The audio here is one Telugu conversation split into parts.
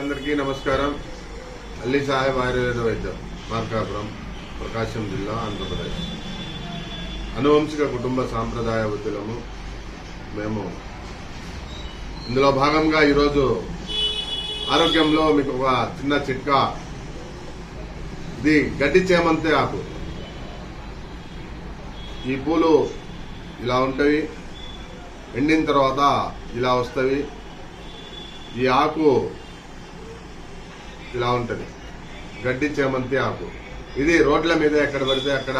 అందరికీ నమస్కారం. అల్లి సాహెబ్ ఆయుర్వేద వైద్యం మార్కాపురం ప్రకాశం జిల్లా ఆంధ్రప్రదేశ్. అనువంశిక కుటుంబ సాంప్రదాయ వృద్ధులము మేము. ఇందులో భాగంగా ఈరోజు ఆరోగ్యంలో మీకు ఒక చిన్న చిట్కా. ఇది గడ్డి చేమంతే ఆకు. ఈ పూలు ఇలా ఉంటాయి ఎండిన తర్వాత ఇలా వస్తాయి ఈ ఆకు ఇలా ఉంటుంది. గడ్డి చేమంతి ఆకు. ఇది రోడ్ల మీద ఎక్కడ పడితే అక్కడ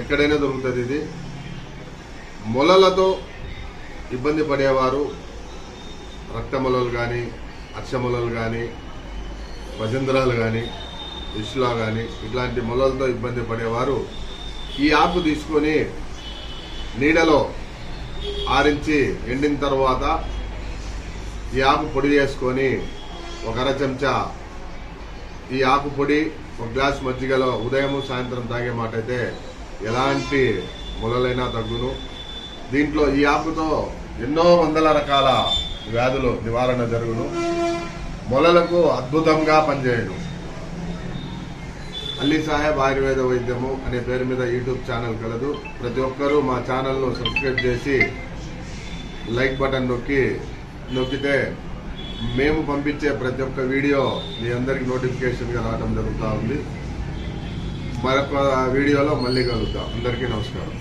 ఎక్కడైనా దొరుకుతుంది ఇది. మొలలతో ఇబ్బంది పడేవారు రక్తమొలలు కానీ అక్షమొలలు కానీ భజంధ్రాలు కానీ ఇష్లా కానీ ఇట్లాంటి మొలలతో ఇబ్బంది పడేవారు ఈ ఆకు తీసుకొని నీడలో ఆరించి ఎండిన తర్వాత ఈ ఆకు పొడి చేసుకొని ఒక అర చెంచా ఈ ఆకు పొడి ఒక గ్లాస్ మజ్జిగలో ఉదయం సాయంత్రం తాగే మాట అయితే ఎలాంటి మొలలైనా తగ్గును. దీంట్లో ఈ ఆకుతో ఎన్నో వందల రకాల వ్యాధులు నివారణ జరుగును. మొలలకు అద్భుతంగా పనిచేయను. అల్లి సాహెబ్ ఆయుర్వేద వైద్యము అనే పేరు మీద యూట్యూబ్ ఛానల్ కలదు. ప్రతి ఒక్కరూ మా ఛానల్ను సబ్స్క్రైబ్ చేసి లైక్ బటన్ నొక్కి నొక్కితే మేము పంపించే ప్రతి ఒక్క వీడియో మీ అందరికి నోటిఫికేషన్గా రావడం జరుగుతూ ఉంది. మరొక వీడియోలో మళ్ళీ కలుగుతాం అందరికీ నమస్కారం.